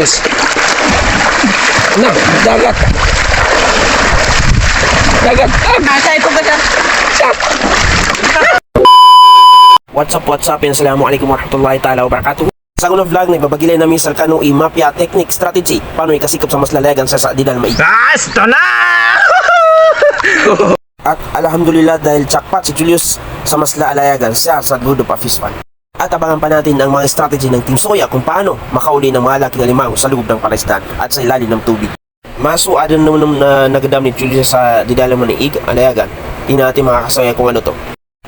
Julius. Na, dagat. Dagat. Ah, Asa ito ka dyan? What's up, what's up, and Assalamualaikum warahmatullahi ta'ala wabarakatuh. Sa unang vlog, nagbabagilay namin sa kanong i-mapya technique strategy paano ikasikop sa mas lalagan sa sa didal maig. Basta na! At alhamdulillah dahil jackpot si Julius sa mas laalayagan siya sa Good of Fish Fund. At abangan pa natin ang mga strategy ng Team Soya kung paano makauli ng mga laking alimango sa loob ng palaisdan at sa ilalim ng tubig. Maso adan naman na nagadam ni Julius sa didala mo ng ig, alayagan. Tingnan natin mga kasoya kung ano to.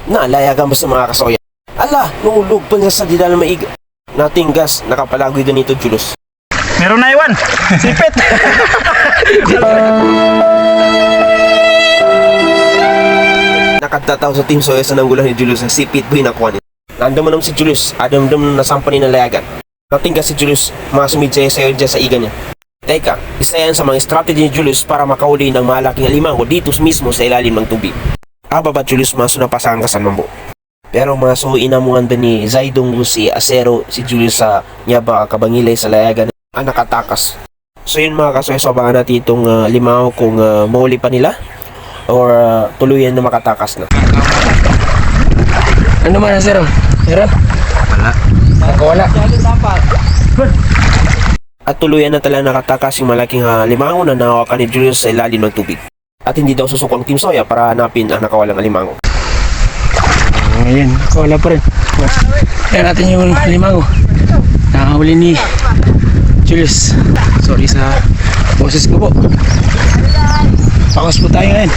Na, alayagan ba sa mga kasoya? Ala, nulog pa niya sa didala maig. Nating gas, nakapalagoy ganito Julius. Meron na iwan. Sipit. Nakatataw sa Team Soya sa nanggulan ni Julius sa sipit buhay na kuha niya. Naman si Julius, adam dam na sampa ni nalayagan. Nating si Julius, mga sumidya sa dyan sa iga niya. Teka, isa yan sa mga strategy ni Julius para makauli ng malaking alimango dito mismo sa ilalim ng tubig. Aba ba Julius maso na ka sa mambo? Pero maso inamuhan ba ni Zaidong si Acero si Julius sa nyaba kabangilay sa layagan ang nakatakas. So yun mga kasoy, so abangan natin itong uh, limaw kung uh, mahuli pa nila or uh, tuluyan na makatakas na. Ano man ang sir? Meron? Wala. Ako wala. At tuluyan na talaga nakatakas yung malaking uh, limango na nahawakan ni Julius sa ilalim ng tubig. At hindi daw susukong Team Soya para hanapin ang nakawalang alimango. Ayan, ako wala pa rin. Kaya natin yung limango. Nakahuli ni Julius. Sorry sa boses ko po. Pakos po tayo ngayon.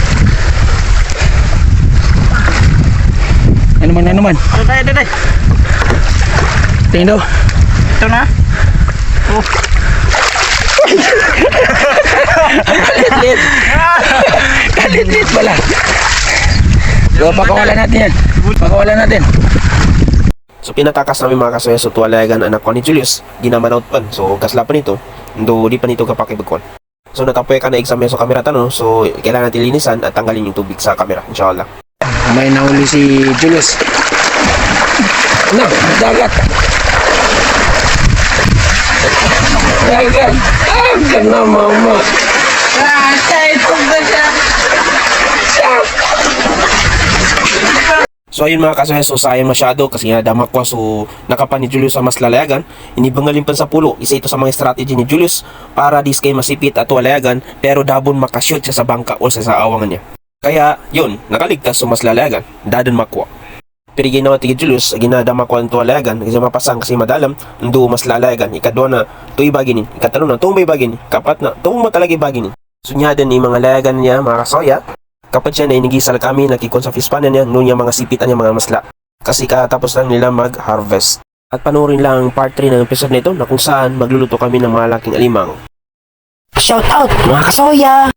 Ano man, ano man. Ano tayo, ano tayo? Tingin daw. Ito na. Kalit-lit. Kalit-lit pala. So, pakawala natin yan. Pakawala natin. So pinatakas namin mga kasoya so tuwalayagan anak ko ni Julius. Ginamanout pan. So kasla pa nito. Do di pa nito kapakibagkon. So natapoy ka na exam sa kamera tanong. So kailangan natin linisan at tanggalin yung tubig sa kamera. Inshallah. May nahuli si Julius. Na, dagat. Dagat. Dagat na mama. Asa ito dyan? So ayun mga kasoya, so sayang masyado kasi nga damak ko so nakapan ni Julius sa mas lalayagan. Inibangalin pa sa pulo. Isa ito sa mga strategy ni Julius para dis kay masipit at walayagan pero dabon makashoot siya sa bangka o sa, sa awangan niya. Kaya yun, nakaligtas sa mas lalayagan. Dadan makwa. Pero ginawa ti Julius, ginadama ko ang tuwalayagan kasi mapasang kasi madalam, ndo mas lalayagan. Ikadwa na, tuwi baginin. Ikatalo na, tuwing bay baginin. Kapat na, mo talaga baginin. Sunyadan ni mga layagan niya, mga kasoya, Kapag siya na inigisal kami, nakikon sa fispanan niya, noon niya mga sipitan niya mga masla. Kasi katapos lang nila mag-harvest. At panoorin lang ang part 3 ng episode nito na kung saan magluluto kami ng malaking alimang. Shout out mga kasoya!